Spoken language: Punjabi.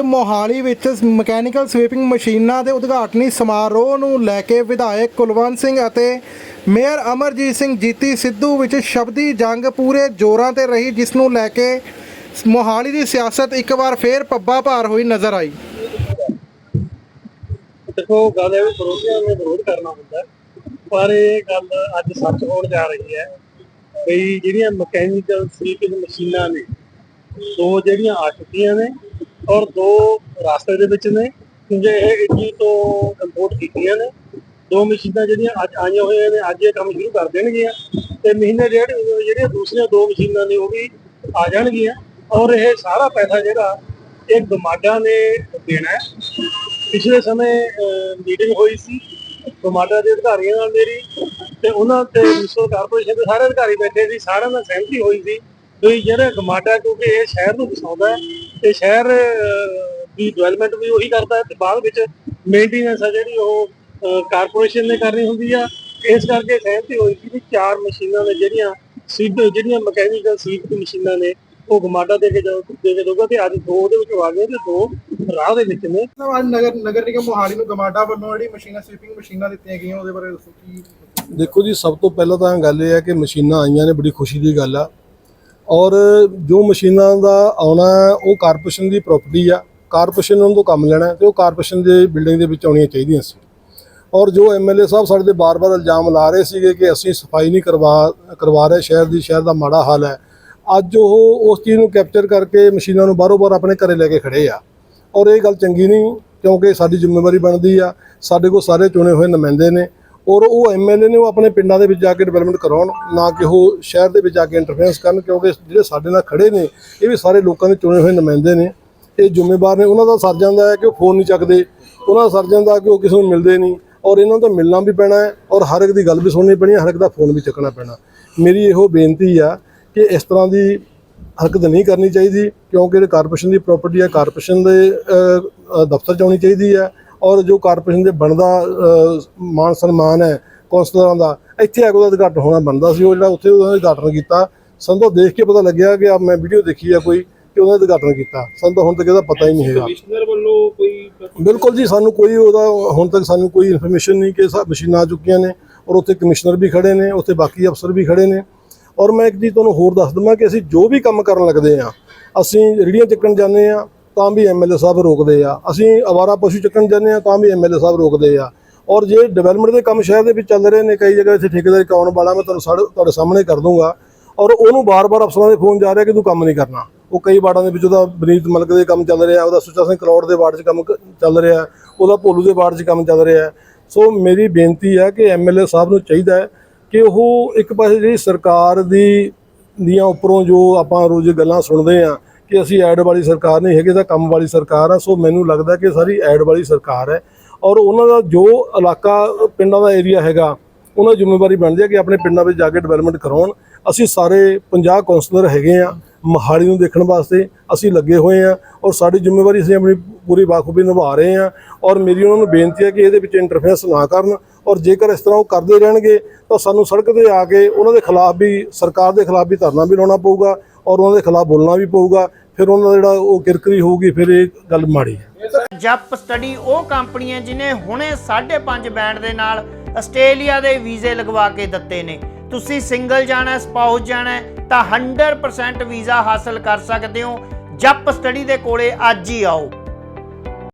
ਮੋਹਾਲੀ ਵਿੱਚ ਮਕੈਨੀਕਲ ਸਵੀਪਿੰਗ ਮਸ਼ੀਨਾਂ ਦੇ ਉਦਘਾਟਨੀ ਸਮਾਰੋਹ ਨੂੰ ਲੈ ਕੇ ਵਿਧਾਇਕ ਕੁਲਵੰਤ ਸਿੰਘ ਅਤੇ ਮੇਅਰ ਅਮਰਜੀਤ ਸਿੰਘ ਜੀਤੀ ਸਿੱਧੂ ਵਿੱਚ ਸ਼ਬਦੀ ਜੰਗ ਪੂਰੇ ਜ਼ੋਰਾਂ ਤੇ ਰਹੀ, ਜਿਸ ਨੂੰ ਲੈ ਕੇ ਮੋਹਾਲੀ ਦੀ ਸਿਆਸਤ ਇੱਕ ਵਾਰ ਫੇਰ ਪੱਬਾ ਭਾਰ ਹੋਈ ਨਜ਼ਰ ਆਈ। ਦੇਖੋ, ਗੱਲ ਇਹ ਵਿਰੋਧੀਆਂ ਨੇ ਵਿਰੋਧ ਕਰਨਾ ਹੁੰਦਾ ਪਰ ਇਹ ਗੱਲ ਅੱਜ ਸੱਚ ਹੋਣ ਜਾ ਰਹੀ ਹੈ ਬਈ ਜਿਹੜੀਆਂ ਮਕੈਨੀਕਲ ਸਵੀਪਿੰਗ ਮਸ਼ੀਨਾਂ ਨੇ, ਦੋ ਜਿਹੜੀਆਂ ਆ ਚੁੱਕੀਆਂ ਨੇ ਔਰ ਦੋ ਰਾਸਤੇ ਦੇ ਵਿੱਚ ਨੇ, ਕਿਉਂਕਿ ਇਹ ਇਟਲੀ ਤੋਂ ਇੰਪੋਰਟ ਕੀਤੀਆਂ ਨੇ। ਦੋ ਮਸ਼ੀਨਾਂ ਜਿਹੜੀਆਂ ਅੱਜ ਆਈਆਂ ਹੋਈਆਂ ਨੇ, ਅੱਜ ਇਹ ਕੰਮ ਸ਼ੁਰੂ ਕਰ ਦੇਣਗੀਆਂ। ਤੇ ਮਹੀਨੇ ਡੇਢ, ਜਿਹੜੀਆਂ ਦੂਸਰੀਆਂ ਦੋ ਮਸ਼ੀਨਾਂ ਨੇ, ਉਹ ਵੀ ਆ ਜਾਣਗੀਆਂ। ਔਰ ਇਹ ਸਾਰਾ ਪੈਸਾ ਜਿਹੜਾ ਇਹ ਗਮਾਡਾ ਨੇ ਦੇਣਾ ਹੈ। ਪਿਛਲੇ ਸਮੇਂ ਮੀਟਿੰਗ ਹੋਈ ਸੀ, ਗਮਾਡਾ ਦੇ ਅਧਿਕਾਰੀਆਂ ਨਾਲ ਮੇਰੀ, ਤੇ ਉਹਨਾਂ ਤੇ ਮਿਊਨਿਸਪਲ ਕਾਰਪੋਰੇਸ਼ਨ ਦੇ ਸਾਰੇ ਅਧਿਕਾਰੀ ਬੈਠੇ ਸੀ, ਸਾਰਿਆਂ ਨਾਲ ਸਹਿਮਤੀ ਹੋਈ ਸੀ ਵੀ ਜਿਹੜਾ ਗਮਾਡਾ ਕਿਉਂਕਿ ਇਹ ਸ਼ਹਿਰ ਨੂੰ ਵਸਾਉਂਦਾ ਹੈ ਤੇ ਸ਼ਹਿਰ ਦੀ ਡਿਵੈਲਪਮੈਂਟ ਵੀ ਉਹੀ ਕਰਦਾ ਹੈ ਤੇ ਬਾਅਦ ਵਿੱਚ ਮੇਨਟੇਨੈਂਸ ਆ ਜਿਹੜੀ ਉਹ ਕਾਰਪੋਰੇਸ਼ਨ ਨੇ ਕਰਨੀ ਹੁੰਦੀ ਆ। ਇਸ ਕਰਕੇ ਸਹਿਮਤੀ ਹੋਈ ਸੀ ਵੀ ਚਾਰ ਮਸ਼ੀਨਾਂ ਨੇ ਜਿਹੜੀਆਂ ਸੀਡ ਜਿਹੜੀਆਂ ਮਕੈਨੀਕਲ ਸੀਡ ਦੀ ਮਸ਼ੀਨਾਂ ਨੇ ਉਹ ਗਮਾਡਾ ਦੇ ਕੇ ਜਾਓ ਦੇ ਕੇ ਦੋਗਾ ਤੇ ਅੱਜ ਦੋ ਉਹਦੇ ਵਿੱਚ ਆ ਗਏ ਤੇ ਦੋ ਰਾਹ ਦੇ ਵਿੱਚ ਨੇ। ਅੱਜ ਨਗਰ ਨਗਰ ਨਿਗਮ ਮੋਹਾਲੀ ਨੂੰ ਗਮਾਡਾ ਵੱਲੋਂ ਜਿਹੜੀ ਮਸ਼ੀਨਾਂ ਸਵੀਪਿੰਗ ਮਸ਼ੀਨਾਂ ਦਿੱਤੀਆਂ ਗਈਆਂ ਉਹਦੇ ਬਾਰੇ ਦੱਸੋ ਕੀ ਦੇਖੋ ਜੀ ਸਭ ਤੋਂ ਪਹਿਲਾਂ ਤਾਂ ਗੱਲ ਇਹ ਹੈ ਕਿ ਮਸ਼ੀਨਾਂ ਆਈਆਂ ਨੇ ਬੜੀ ਖੁਸ਼ੀ ਦੀ ਗੱਲ ਆ। ਔਰ ਜੋ ਮਸ਼ੀਨਾਂ ਦਾ ਆਉਣਾ ਉਹ ਕਾਰਪੋਰੇਸ਼ਨ ਦੀ ਪ੍ਰਾਪਰਟੀ ਆ। ਕਾਰਪੋਰੇਸ਼ਨ ਨੇ ਉਹਨਾਂ ਤੋਂ ਕੰਮ ਲੈਣਾ ਹੈ ਤੇ ਉਹ ਕਾਰਪੋਰੇਸ਼ਨ ਦੇ ਬਿਲਡਿੰਗ ਦੇ ਵਿੱਚ ਆਉਣੀਆਂ ਚਾਹੀਦੀਆਂ ਸੀ। ਔਰ ਜੋ ਐਮਐਲਏ ਸਾਹਿਬ ਸਾਡੇ ਤੇ ਬਾਰ-ਬਾਰ ਇਲਜ਼ਾਮ ਲਾ ਰਹੇ ਸੀਗੇ ਕਿ ਅਸੀਂ ਸਫ਼ਾਈ ਨਹੀਂ ਕਰਵਾ ਕਰਵਾ ਰਹੇ, ਸ਼ਹਿਰ ਦੀ, ਸ਼ਹਿਰ ਦਾ ਮਾੜਾ ਹਾਲ ਹੈ। ਅੱਜ ਉਹ ਉਸ ਚੀਜ਼ ਨੂੰ ਕੈਪਚਰ ਕਰਕੇ ਮਸ਼ੀਨਾਂ ਨੂੰ ਬਾਰੋ ਬਾਰ ਆਪਣੇ ਘਰੇ ਲੈ ਕੇ ਖੜੇ ਆ। ਔਰ ਇਹ ਗੱਲ ਚੰਗੀ ਨਹੀਂ, ਕਿਉਂਕਿ ਸਾਡੀ ਜ਼ਿੰਮੇਵਾਰੀ ਬਣਦੀ ਆ। ਸਾਡੇ ਕੋਲ ਸਾਰੇ ਚੁਣੇ ਹੋਏ ਨੁਮਾਇੰਦੇ ਨੇ। ਔਰ ਉਹ ਐਮਐਲਏ ਨੇ ਉਹ ਆਪਣੇ ਪਿੰਡਾਂ ਦੇ ਵਿੱਚ ਜਾ ਕੇ ਡਿਵੈਲਪਮੈਂਟ ਕਰਾਉਣ, ਨਾ ਕਿ ਉਹ ਸ਼ਹਿਰ ਦੇ ਵਿੱਚ ਜਾ ਕੇ ਇੰਟਰਫੇਰੈਂਸ ਕਰਨ, ਕਿਉਂਕਿ ਜਿਹੜੇ ਸਾਡੇ ਨਾਲ ਖੜੇ ਨੇ, ਇਹ ਵੀ ਸਾਰੇ ਲੋਕਾਂ ਦੇ ਚੁਣੇ ਹੋਏ ਨੁਮਾਇੰਦੇ ਨੇ। ਇਹ ਜ਼ਿੰਮੇਵਾਰ ਨੇ, ਉਹਨਾਂ ਦਾ ਸਰ ਜਾਂਦਾ ਹੈ ਕਿ ਉਹ ਫੋਨ ਨਹੀਂ ਚੱਕਦੇ, ਉਹਨਾਂ ਦਾ ਸਰ ਜਾਂਦਾ ਕਿ ਉਹ ਕਿਸੇ ਨੂੰ ਮਿਲਦੇ ਨਹੀਂ ਔਰ ਇਹਨਾਂ ਤੋਂ ਮਿਲਣਾ ਵੀ ਪੈਣਾ ਹੈ ਔਰ ਹਰ ਇੱਕ ਦੀ ਗੱਲ ਵੀ ਸੁਣਨੀ ਪੈਣੀ ਹੈ, ਹਰ ਇੱਕ ਦਾ ਫੋਨ ਵੀ ਚੱਕਣਾ ਪੈਣਾ। ਮੇਰੀ ਇਹੋ ਬੇਨਤੀ ਆ ਕਿ ਇਸ ਤਰ੍ਹਾਂ ਦੀ ਹਰਕਤ ਨਹੀਂ ਕਰਨੀ ਚਾਹੀਦੀ, ਕਿਉਂਕਿ ਇਹ ਕਾਰਪੋਰੇਸ਼ਨ ਦੀ ਪ੍ਰਾਪਰਟੀ ਹੈ ਕਾਰਪੋਰੇਸ਼ਨ ਦੇ ਦਫ਼ਤਰ 'ਚ ਆਉਣੀ ਚਾਹੀਦੀ ਹੈ। ਔਰ ਜੋ ਕਾਰਪੋਰੇਸ਼ਨ ਦੇ ਬਣਦਾ ਮਾਨ ਸਨਮਾਨ ਹੈ ਕੌਂਸਲਰਾਂ ਦਾ ਇੱਥੇ ਕੇ ਉਹਦਾ ਉਦਘਾਟਨ ਹੋਣਾ ਬਣਦਾ ਸੀ ਉਹ ਜਿਹੜਾ ਉੱਥੇ ਉਹਦਾ ਉਦਘਾਟਨ ਕੀਤਾ। ਸਾਨੂੰ ਤਾਂ ਦੇਖ ਕੇ ਪਤਾ ਲੱਗਿਆ ਕਿ ਆ ਮੈਂ ਵੀਡੀਓ ਦੇਖੀ ਆ ਕੋਈ ਕਿ ਉਹਨੇ ਉਦਘਾਟਨ ਕੀਤਾ। ਸਾਨੂੰ ਤਾਂ ਹੁਣ ਤੱਕ ਇਹਦਾ ਪਤਾ ਹੀ ਨਹੀਂ ਹੈਗਾ। ਕਮਿਸ਼ਨਰ ਵੱਲੋਂ ਕੋਈ ਬਿਲਕੁਲ ਜੀ ਸਾਨੂੰ ਕੋਈ ਉਹਦਾ ਹੁਣ ਤੱਕ ਸਾਨੂੰ ਕੋਈ ਇਨਫੋਰਮੇਸ਼ਨ ਨਹੀਂ ਕਿ ਸਭ ਮਸ਼ੀਨਾਂ ਆ ਚੁੱਕੀਆਂ ਨੇ ਔਰ ਉੱਥੇ ਕਮਿਸ਼ਨਰ ਵੀ ਖੜੇ ਨੇ ਉੱਥੇ ਬਾਕੀ ਅਫਸਰ ਵੀ ਖੜੇ ਨੇ। ਔਰ ਮੈਂ ਇੱਕ ਚੀਜ਼ ਤੁਹਾਨੂੰ ਹੋਰ ਦੱਸ ਦਵਾਂ ਕਿ ਅਸੀਂ ਜੋ ਵੀ ਕੰਮ ਕਰਨ ਲੱਗਦੇ ਆ ਅਸੀਂ ਰੇੜੀਆਂ ਚੱਕਣ ਜਾਂਦੇ ਆ ਤਾਂ ਵੀ ਐਮਐਲਏ ਸਾਹਿਬ ਰੋਕਦੇ ਆ। ਅਸੀਂ ਅਵਾਰਾ ਪਸ਼ੂ ਚੱਕਣ ਜਾਂਦੇ ਆ ਤਾਂ ਵੀ ਐਮਐਲਏ ਸਾਹਿਬ ਰੋਕਦੇ ਆ। ਔਰ ਜੇ ਡਿਵੈਲਪਮੈਂਟ ਦੇ ਕੰਮ ਸ਼ਹਿਰ ਦੇ ਵਿੱਚ ਚੱਲ ਰਹੇ ਨੇ, ਕਈ ਜਗ੍ਹਾ ਇੱਥੇ ਠੇਕੇਦਾਰੀ ਕਰਾਉਣ ਵਾਲਾ, ਮੈਂ ਤੁਹਾਨੂੰ ਸਾਡੇ ਤੁਹਾਡੇ ਸਾਹਮਣੇ ਕਰ ਦੂੰਗਾ। ਔਰ ਉਹਨੂੰ ਬਾਰ-ਬਾਰ ਅਫਸਰਾਂ ਦੇ ਫੋਨ ਜਾ ਰਿਹਾ ਕਿ ਤੂੰ ਕੰਮ ਨਹੀਂ ਕਰਨਾ। ਉਹ ਕਈ ਵਾਰਡਾਂ ਦੇ ਵਿੱਚ ਉਹਦਾ ਬਨੀਤ ਮਲਕ ਦੇ ਕੰਮ ਚੱਲ ਰਿਹਾ, ਉਹਦਾ ਸੁੱਚਾ ਸਿੰਘ ਕਲੌੜ ਦੇ ਵਾਰਡ 'ਚ ਕੰਮ ਚੱਲ ਰਿਹਾ, ਉਹਦਾ ਭੋਲੂ ਦੇ ਵਾਰਡ 'ਚ ਕੰਮ ਚੱਲ ਰਿਹਾ। ਸੋ ਮੇਰੀ ਬੇਨਤੀ ਹੈ ਕਿ ਐਮਐਲਏ ਸਾਹਿਬ ਨੂੰ ਚਾਹੀਦਾ ਹੈ ਕਿ ਉਹ ਇੱਕ ਪਾਸੇ ਜਿਹੜੀ ਸਰਕਾਰ ਦੀ, ਦੀਆਂ ਉੱਪਰੋਂ ਜੋ ਆਪਾਂ ਰੋਜ਼ ਗੱਲਾਂ ਸੁਣਦੇ ਆ ਕਿ ਅਸੀਂ ਐਡ ਵਾਲੀ ਸਰਕਾਰ ਨਹੀਂ ਹੈਗੇ ਤਾਂ ਕੰਮ ਵਾਲੀ ਸਰਕਾਰ ਆ, ਸੋ ਮੈਨੂੰ ਲੱਗਦਾ ਕਿ ਸਾਰੀ ਐਡ ਵਾਲੀ ਸਰਕਾਰ ਹੈ। ਔਰ ਉਹਨਾਂ ਦਾ ਜੋ ਇਲਾਕਾ, ਪਿੰਡਾਂ ਦਾ ਏਰੀਆ ਹੈਗਾ, ਉਹਨਾਂ ਜ਼ਿੰਮੇਵਾਰੀ ਬਣਦੀ ਹੈ ਕਿ ਆਪਣੇ ਪਿੰਡਾਂ ਵਿੱਚ ਜਾ ਕੇ ਡਿਵੈਲਪਮੈਂਟ ਕਰਾਉਣ। ਅਸੀਂ ਸਾਰੇ 50 ਕਾਉਂਸਲਰ ਹੈਗੇ ਆ, ਮਹਾਲੀ ਨੂੰ ਦੇਖਣ ਵਾਸਤੇ ਅਸੀਂ ਲੱਗੇ ਹੋਏ ਆ, ਔਰ ਸਾਡੀ ਜ਼ਿੰਮੇਵਾਰੀ ਅਸੀਂ ਆਪਣੀ ਪੂਰੀ ਬਾਖੂਬੀ ਨਿਭਾ ਰਹੇ ਆ। ਔਰ ਮੇਰੀ ਉਹਨਾਂ ਨੂੰ ਬੇਨਤੀ ਹੈ ਕਿ ਇਹਦੇ ਵਿੱਚ ਇੰਟਰਫੇਰੈਂਸ ਨਾ ਕਰਨ, ਔਰ ਜੇਕਰ ਇਸ ਤਰ੍ਹਾਂ ਉਹ ਕਰਦੇ ਰਹਿਣਗੇ, ਤਾਂ ਸਾਨੂੰ ਸੜਕ ਤੇ ਆ ਕੇ ਉਹਨਾਂ ਦੇ ਖਿਲਾਫ ਵੀ, ਸਰਕਾਰ ਦੇ ਖਿਲਾਫ ਵੀ ਧਰਨਾ ਵੀ ਲਾਉਣਾ ਪਊਗਾ। ਔਰ ਉਹਨਾਂ ਦੇ ਖਿਲਾਫ ਬੋਲਣਾ ਵੀ ਪਊਗਾ, ਫਿਰ ਉਹਨਾਂ ਦਾ ਜਿਹੜਾ ਉਹ ਕਿਰਕਰੀ ਹੋਊਗੀ, ਫਿਰ ਇਹ ਗੱਲ ਮਾੜੀ ਹੈ। ਜੱਪ ਸਟੱਡੀ ਉਹ ਕੰਪਨੀ ਹੈ ਜਿਨੇ ਹੁਣੇ 5.5 ਬੈਂਡ ਦੇ ਨਾਲ ਆਸਟ੍ਰੇਲੀਆ ਦੇ ਵੀਜ਼ੇ ਲਗਵਾ ਕੇ ਦਿੱਤੇ ਨੇ। ਤੁਸੀਂ ਸਿੰਗਲ ਜਾਣਾ, ਸਪਾਊਸ ਜਾਣਾ ਤਾਂ 100% ਵੀਜ਼ਾ ਹਾਸਲ ਕਰ ਸਕਦੇ ਹੋ। ਜੱਪ ਸਟੱਡੀ ਦੇ ਕੋਲੇ ਅੱਜ ਹੀ ਆਓ।